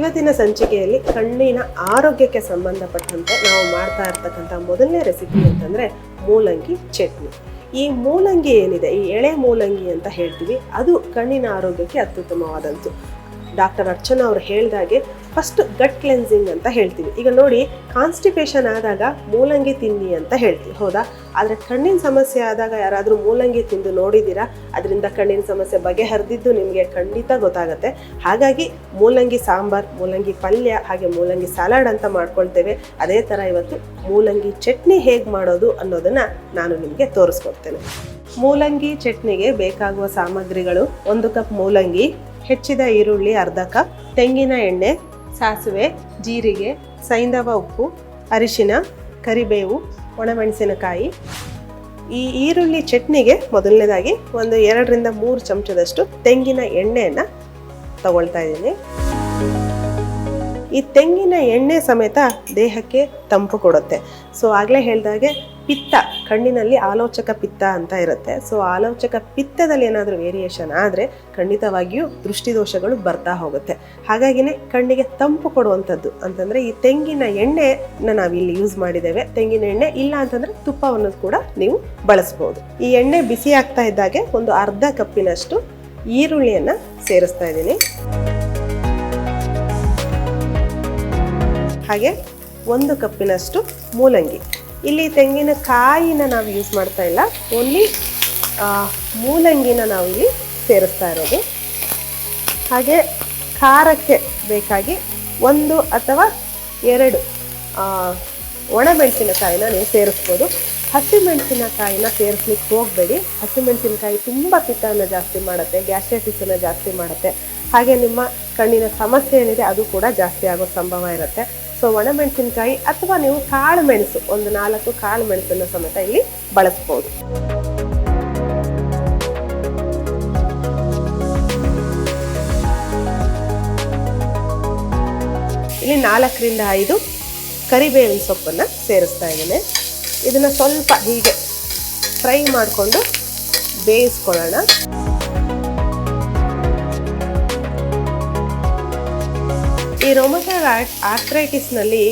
ಇವತ್ತಿನ ಸಂಚಿಕೆಯಲ್ಲಿ ಕಣ್ಣಿನ ಆರೋಗ್ಯಕ್ಕೆ ಸಂಬಂಧಪಟ್ಟಂತೆ ನಾವು ಮಾಡ್ತಾ ಇರ್ತಕ್ಕಂಥ ಮೊದಲನೇ ರೆಸಿಪಿ ಅಂತಂದರೆ ಮೂಲಂಗಿ ಚಟ್ನಿ. ಈ ಮೂಲಂಗಿ ಏನಿದೆ? ಈ ಎಳೆ ಮೂಲಂಗಿ ಅಂತ ಹೇಳ್ತೀವಿ. ಅದು ಕಣ್ಣಿನ ಆರೋಗ್ಯಕ್ಕೆ ಅತ್ಯುತ್ತಮವಾದಂತು ಡಾಕ್ಟರ್ ಅರ್ಚನಾ ಅವರು ಹೇಳ್ದಾಗೆ ಫಸ್ಟ್ ಗಟ್ ಕ್ಲೆನ್ಸಿಂಗ್ ಅಂತ ಹೇಳ್ತೀವಿ. ಈಗ ನೋಡಿ ಕಾನ್ಸ್ಟಿಪೇಷನ್ ಆದಾಗ ಮೂಲಂಗಿ ತಿನ್ನಿ ಅಂತ ಹೇಳ್ತೀವಿ. ಹೌದಾ? ಆದರೆ ಕಣ್ಣಿನ ಸಮಸ್ಯೆ ಆದಾಗ ಯಾರಾದರೂ ಮೂಲಂಗಿ ತಿಂದು ನೋಡಿದ್ದೀರಾ? ಅದರಿಂದ ಕಣ್ಣಿನ ಸಮಸ್ಯೆ ಬಗೆಹರಿದಿದ್ದು ನಿಮಗೆ ಖಂಡಿತ ಗೊತ್ತಾಗುತ್ತೆ. ಹಾಗಾಗಿ ಮೂಲಂಗಿ ಸಾಂಬಾರ್, ಮೂಲಂಗಿ ಪಲ್ಯ, ಹಾಗೆ ಮೂಲಂಗಿ ಸಲಾಡ್ ಅಂತ ಮಾಡ್ಕೊಳ್ತೇವೆ. ಅದೇ ಥರ ಇವತ್ತು ಮೂಲಂಗಿ ಚಟ್ನಿ ಹೇಗೆ ಮಾಡೋದು ಅನ್ನೋದನ್ನು ನಾನು ನಿಮಗೆ ತೋರಿಸ್ಕೊಡ್ತೇನೆ. ಮೂಲಂಗಿ ಚಟ್ನಿಗೆ ಬೇಕಾಗುವ ಸಾಮಗ್ರಿಗಳು ಒಂದು ಕಪ್ ಮೂಲಂಗಿ, ಹೆಚ್ಚಿದ ಈರುಳ್ಳಿ ಅರ್ಧ ಕಪ್ ತೆಂಗಿನ ಎಣ್ಣೆ ಸಾಸಿವೆ, ಜೀರಿಗೆ ಸೈಂಧವ ಉಪ್ಪು, ಅರಿಶಿನ, ಕರಿಬೇವು, ಒಣಮೆಣಸಿನಕಾಯಿ. ಈ ಈರುಳ್ಳಿ ಚಟ್ನಿಗೆ ಮೊದಲನೇದಾಗಿ ಒಂದು ಎರಡರಿಂದ ಮೂರು ಚಮಚದಷ್ಟು ತೆಂಗಿನ ಎಣ್ಣೆಯನ್ನು ತಗೊಳ್ತಾ ಇದ್ದೀನಿ. ಈ ತೆಂಗಿನ ಎಣ್ಣೆ ಸಮೇತ ದೇಹಕ್ಕೆ ತಂಪು ಕೊಡುತ್ತೆ. ಸೊ ಆಗಲೇ ಹೇಳಿದಾಗೆ ಪಿತ್ತ, ಕಣ್ಣಿನಲ್ಲಿ ಆಲೋಚಕ ಪಿತ್ತ ಅಂತ ಇರುತ್ತೆ. ಸೊ ಆಲೋಚಕ ಪಿತ್ತದಲ್ಲಿ ಏನಾದರೂ ವೇರಿಯೇಷನ್ ಆದರೆ ಖಂಡಿತವಾಗಿಯೂ ದೃಷ್ಟಿದೋಷಗಳು ಬರ್ತಾ ಹೋಗುತ್ತೆ. ಹಾಗಾಗಿನೇ ಕಣ್ಣಿಗೆ ತಂಪು ಕೊಡುವಂಥದ್ದು ಅಂತಂದರೆ ಈ ತೆಂಗಿನ ಎಣ್ಣೆನ ನಾವು ಇಲ್ಲಿ ಯೂಸ್ ಮಾಡಿದ್ದೇವೆ. ತೆಂಗಿನ ಎಣ್ಣೆ ಇಲ್ಲ ಅಂತಂದರೆ ತುಪ್ಪವನ್ನು ಕೂಡ ನೀವು ಬಳಸ್ಬೋದು. ಈ ಎಣ್ಣೆ ಬಿಸಿ ಆಗ್ತಾ ಇದ್ದಾಗೆ ಒಂದು ಅರ್ಧ ಕಪ್ಪಿನಷ್ಟು ಈರುಳ್ಳಿಯನ್ನು ಸೇರಿಸ್ತಾ ಇದ್ದೀನಿ. ಹಾಗೆ ಒಂದು ಕಪ್ಪಿನಷ್ಟು ಮೂಲಂಗಿ. ಇಲ್ಲಿ ತೆಂಗಿನಕಾಯಿನ ನಾವು ಯೂಸ್ ಮಾಡ್ತಾ ಇಲ್ಲ. ಓನ್ಲಿ ಮೂಲಂಗಿನ ನಾವು ಇಲ್ಲಿ ಸೇರಿಸ್ತಾ ಇರೋದು. ಹಾಗೆ ಖಾರಕ್ಕೆ ಬೇಕಾಗಿ ಒಂದು ಅಥವಾ ಎರಡು ಒಣಮೆಣಸಿನಕಾಯಿನ ನೀವು ಸೇರಿಸ್ಬೋದು. ಹಸಿಮೆಣಸಿನಕಾಯಿನ ಸೇರಿಸ್ಲಿಕ್ಕೆ ಹೋಗಬೇಡಿ. ಹಸಿಮೆಣಸಿನಕಾಯಿ ತುಂಬ ಪಿತ್ತನ ಜಾಸ್ತಿ ಮಾಡುತ್ತೆ ಗ್ಯಾಸ್ಟ್ರೈಟಿಸನ್ನು ಜಾಸ್ತಿ ಮಾಡುತ್ತೆ. ಹಾಗೆ ನಿಮ್ಮ ಕಣ್ಣಿನ ಸಮಸ್ಯೆ ಏನಿದೆ ಅದು ಕೂಡ ಜಾಸ್ತಿ ಆಗೋ ಸಂಭವ ಇರುತ್ತೆ. ಸೊ ಒಣಮೆಣಸಿನಕಾಯಿ ಅಥವಾ ನೀವು ಕಾಳು ಮೆಣಸು ಒಂದು ನಾಲ್ಕು ಕಾಳು ಮೆಣಸನ್ನು ಸಮೇತ ಇಲ್ಲಿ ಬಳಸ್ಬೋದು. ಇಲ್ಲಿ ನಾಲ್ಕರಿಂದ ಐದು ಕರಿಬೇವಿನ ಸೊಪ್ಪನ್ನು ಸೇರಿಸ್ತಾ ಇದ್ದೇನೆ. ಇದನ್ನು ಸ್ವಲ್ಪ ಹೀಗೆ ಫ್ರೈ ಮಾಡಿಕೊಂಡು ಬೇಯಿಸ್ಕೊಳ್ಳೋಣ. ಈ ರೊಮಟೈಡ್ ಆರ್ಥ್ರೈಟಿಸ್ನಲ್ಲಿ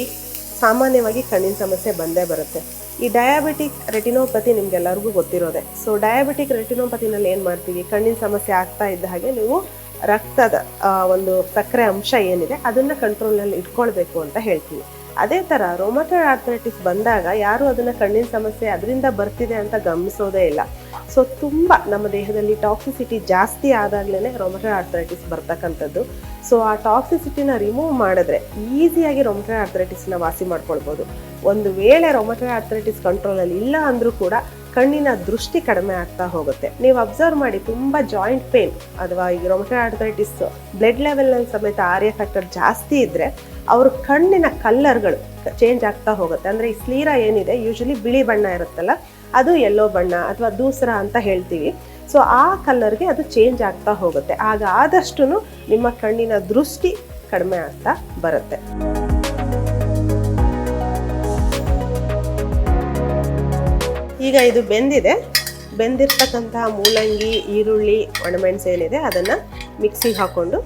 ಸಾಮಾನ್ಯವಾಗಿ ಕಣ್ಣಿನ ಸಮಸ್ಯೆ ಬಂದೇ ಬರುತ್ತೆ. ಈ ಡಯಾಬಿಟಿಕ್ ರೆಟಿನೋಪತಿ ನಿಮ್ಗೆಲ್ಲರಿಗೂ ಗೊತ್ತಿರೋದೆ. ಸೊ ಡಯಾಬಿಟಿಕ್ ರೆಟಿನೋಪತಿನಲ್ಲಿ ಏನು ಮಾಡ್ತೀವಿ? ಕಣ್ಣಿನ ಸಮಸ್ಯೆ ಆಗ್ತಾ ಇದ್ದ ಹಾಗೆ ನೀವು ರಕ್ತದ ಒಂದು ಸಕ್ಕರೆ ಅಂಶ ಏನಿದೆ, ಅದನ್ನು ಕಂಟ್ರೋಲ್ನಲ್ಲಿ ಇಟ್ಕೊಳ್ಬೇಕು ಅಂತ ಹೇಳ್ತೀವಿ. ಅದೇ ಥರ ರೋಮಟಾಯ್ಡ್ ಆರ್ಥ್ರೈಟಿಸ್ ಬಂದಾಗ ಯಾರು ಅದನ್ನು ಕಣ್ಣಿನ ಸಮಸ್ಯೆ ಅದರಿಂದ ಬರ್ತಿದೆ ಅಂತ ಗಮನಿಸೋದೇ ಇಲ್ಲ. ಸೊ ತುಂಬ ನಮ್ಮ ದೇಹದಲ್ಲಿ ಟಾಕ್ಸಿಸಿಟಿ ಜಾಸ್ತಿ ಆದಾಗಲೇ ರೋಮಟಾಯ್ಡ್ ಆರ್ಥ್ರೈಟಿಸ್ ಬರ್ತಕ್ಕಂಥದ್ದು. ಸೊ ಆ ಟಾಕ್ಸಿಸಿಟಿನ ರಿಮೂವ್ ಮಾಡಿದ್ರೆ ಈಸಿಯಾಗಿ ರೊಮಟಾಯ್ಡ್ ಆರ್ಥರೈಟಿಸ್ನ ವಾಸಿ ಮಾಡ್ಕೊಳ್ಬೋದು. ಒಂದು ವೇಳೆ ರೊಮಟಾಯ್ಡ್ ಆರ್ಥರೈಟಿಸ್ ಕಂಟ್ರೋಲಲ್ಲಿ ಇಲ್ಲ ಅಂದರೂ ಕೂಡ ಕಣ್ಣಿನ ದೃಷ್ಟಿ ಕಡಿಮೆ ಆಗ್ತಾ ಹೋಗುತ್ತೆ. ನೀವು ಅಬ್ಸರ್ವ್ ಮಾಡಿ, ತುಂಬ ಜಾಯಿಂಟ್ ಪೇನ್ ಅಥವಾ ಈಗ ರೊಮಟೈಡ್ ಆರ್ಥ್ರೈಟಿಸ್ ಬ್ಲಡ್ ಲೆವೆಲ್ನಲ್ಲಿ ಸಮೇತ ಆರ್ಯ ಫ್ಯಾಕ್ಟರ್ ಜಾಸ್ತಿ ಇದ್ದರೆ ಅವ್ರ ಕಣ್ಣಿನ ಕಲ್ಲರ್ಗಳು ಚೇಂಜ್ ಆಗ್ತಾ ಹೋಗುತ್ತೆ. ಅಂದರೆ ಈ ಸ್ಲೀರ ಏನಿದೆ ಯೂಶಲಿ ಬಿಳಿ ಬಣ್ಣ ಇರುತ್ತಲ್ಲ, ಅದು ಎಲ್ಲೋ ಬಣ್ಣ ಅಥವಾ ದೂಸರ ಅಂತ ಹೇಳ್ತೀವಿ. ಸೊ ಆ ಕಲ್ಲರ್ಗೆ ಅದು ಚೇಂಜ್ ಆಗ್ತಾ ಹೋಗುತ್ತೆ. ಆಗ ಆದಷ್ಟು ನಿಮ್ಮ ಕಣ್ಣಿನ ದೃಷ್ಟಿ ಕಡಿಮೆ ಆಗ್ತಾ ಬರುತ್ತೆ. ಈಗ ಇದು ಬೆಂದಿದೆ. ಬೆಂದಿರ್ತಕ್ಕಂತಹ ಮೂಲಂಗಿ, ಈರುಳ್ಳಿ ಒಣಮೆಣಸು ಏನಿದೆ ಅದನ್ನು ಮಿಕ್ಸಿಗೆ ಹಾಕ್ಕೊಂಡು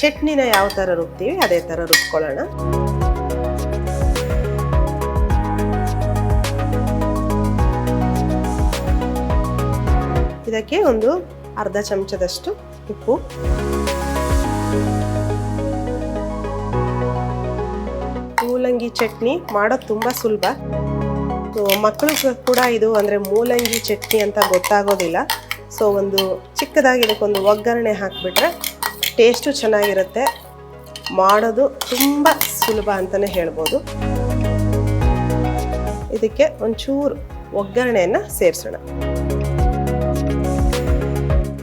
ಚಟ್ನಿನ ಯಾವ ಥರ ರುಬ್ತೀವಿ, ಅದೇ ಥರ ರುಬ್ಕೊಳ್ಳೋಣ. ಇದಕ್ಕೆ ಒಂದು ಅರ್ಧ ಚಮಚದಷ್ಟು ಉಪ್ಪು. ಮೂಲಂಗಿ ಚಟ್ನಿ ಮಾಡೋದು ತುಂಬ ಸುಲಭ. ಮಕ್ಕಳು ಕೂಡ ಇದು ಅಂದರೆ ಮೂಲಂಗಿ ಚಟ್ನಿ ಅಂತ ಗೊತ್ತಾಗೋದಿಲ್ಲ. ಸೊ, ಒಂದು ಚಿಕ್ಕದಾಗಿ ಇದಕ್ಕೊಂದು ಒಗ್ಗರಣೆ ಹಾಕಿಬಿಟ್ರೆ ಟೇಸ್ಟು ಚೆನ್ನಾಗಿರುತ್ತೆ. ಮಾಡೋದು ತುಂಬ ಸುಲಭ ಅಂತಲೇ ಹೇಳ್ಬೋದು. ಇದಕ್ಕೆ ಒಂಚೂರು ಒಗ್ಗರಣೆಯನ್ನು ಸೇರಿಸೋಣ.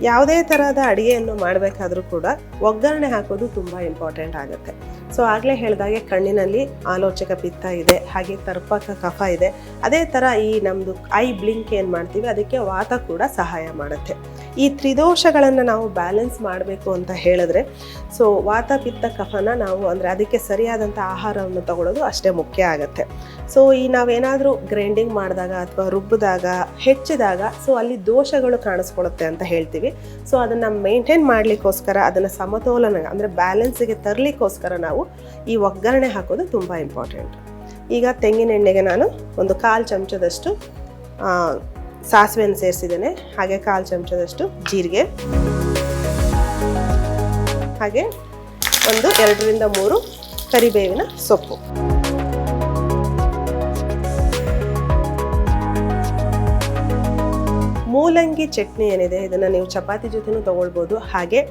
ಯಾವುದೇ ಥರದ ಅಡುಗೆಯನ್ನು ಮಾಡಬೇಕಾದ್ರೂ ಕೂಡ ಒಗ್ಗರಣೆ ಹಾಕೋದು ತುಂಬ ಇಂಪಾರ್ಟೆಂಟ್ ಆಗುತ್ತೆ. ಸೊ ಆಗಲೇ ಹೇಳಿದಾಗೆ ಕಣ್ಣಿನಲ್ಲಿ ಆಲೋಚಕ ಪಿತ್ತ ಇದೆ, ಹಾಗೆ ತರ್ಪಕ ಕಫ ಇದೆ. ಅದೇ ಥರ ಈ ನಮ್ಮದು ಐ ಬ್ಲಿಂಕ್ ಏನು ಮಾಡ್ತೀವಿ, ಅದಕ್ಕೆ ವಾತ ಕೂಡ ಸಹಾಯ ಮಾಡುತ್ತೆ. ಈ ತ್ರಿದೋಷಗಳನ್ನು ನಾವು ಬ್ಯಾಲೆನ್ಸ್ ಮಾಡಬೇಕು ಅಂತ ಹೇಳಿದ್ರೆ ಸೊ ವಾತ, ಪಿತ್ತ, ಕಫನ ನಾವು ಅಂದರೆ ಅದಕ್ಕೆ ಸರಿಯಾದಂಥ ಆಹಾರವನ್ನು ತಗೊಳ್ಳೋದು ಅಷ್ಟೇ ಮುಖ್ಯ ಆಗುತ್ತೆ. ಸೊ ಈ ನಾವೇನಾದರೂ ಗ್ರೈಂಡಿಂಗ್ ಮಾಡಿದಾಗ ಅಥವಾ ರುಬ್ಬಿದಾಗ ಹೆಚ್ಚಿದಾಗ ಸೊ ಅಲ್ಲಿ ದೋಷಗಳು ಕಾಣಿಸ್ಕೊಳ್ಳುತ್ತೆ ಅಂತ ಹೇಳ್ತೀವಿ. ಸೊ ಅದನ್ನು ಮೇಂಟೈನ್ ಮಾಡಲಿಕ್ಕೋಸ್ಕರ, ಅದನ್ನು ಸಮತೋಲನ, ಅಂದರೆ ಬ್ಯಾಲೆನ್ಸಿಗೆ ತರಲಿಕ್ಕೋಸ್ಕರ ನಾವು ಈ ಒಗ್ಗರಣೆ ಹಾಕೋದು ತುಂಬ ಇಂಪಾರ್ಟೆಂಟ್ ಈಗ ತೆಂಗಿನ ಎಣ್ಣೆಗೆ ನಾನು ಒಂದು ಕಾಲು ಚಮಚದಷ್ಟು ಸಾಸಿವೆಯನ್ನು ಸೇರಿಸಿದ್ದೇನೆ. ಹಾಗೆ ಕಾಲು ಚಮಚದಷ್ಟು ಜೀರಿಗೆ. ಹಾಗೆ ಒಂದು ಎರಡರಿಂದ ಮೂರು ಕರಿಬೇವಿನ ಸೊಪ್ಪು. ಮೂಲಂಗಿ ಚಟ್ನಿ ಏನಿದೆ, ಇದನ್ನು ನೀವು ಚಪಾತಿ ಜೊತೆನೂ ತಗೊಳ್ಬೋದು. ಹಾಗೆ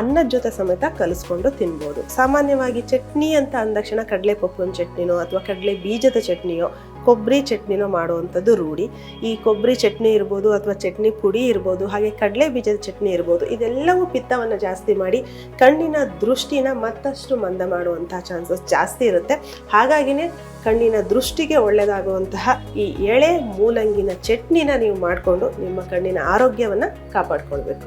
ಅನ್ನದ ಜೊತೆ ಸಮೇತ ಕಲಿಸ್ಕೊಂಡು ತಿನ್ಬೋದು. ಸಾಮಾನ್ಯವಾಗಿ ಚಟ್ನಿ ಅಂತ ಅಂದ ತಕ್ಷಣ ಕಡಲೆ ಪಪ್ಪನ ಚಟ್ನಿನೋ ಅಥವಾ ಕಡಲೆ ಬೀಜದ ಚಟ್ನಿಯೋ ಕೊಬ್ಬರಿ ಚಟ್ನಿನೂ ಮಾಡುವಂಥದ್ದು ರೂಢಿ. ಈ ಕೊಬ್ಬರಿ ಚಟ್ನಿ ಇರ್ಬೋದು ಅಥವಾ ಚಟ್ನಿ ಪುಡಿ ಇರ್ಬೋದು, ಹಾಗೆ ಕಡಲೆ ಬೀಜದ ಚಟ್ನಿ ಇರ್ಬೋದು, ಇದೆಲ್ಲವೂ ಪಿತ್ತವನ್ನು ಜಾಸ್ತಿ ಮಾಡಿ ಕಣ್ಣಿನ ದೃಷ್ಟಿನ ಮತ್ತಷ್ಟು ಮಂದ ಮಾಡುವಂತಹ ಚಾನ್ಸಸ್ ಜಾಸ್ತಿ ಇರುತ್ತೆ. ಹಾಗಾಗಿನೇ ಕಣ್ಣಿನ ದೃಷ್ಟಿಗೆ ಒಳ್ಳೆಯದಾಗುವಂತಹ ಈ ಎಳೆ ಮೂಲಂಗಿನ ಚಟ್ನಿನ ನೀವು ಮಾಡಿಕೊಂಡು ನಿಮ್ಮ ಕಣ್ಣಿನ ಆರೋಗ್ಯವನ್ನು ಕಾಪಾಡ್ಕೊಳ್ಬೇಕು.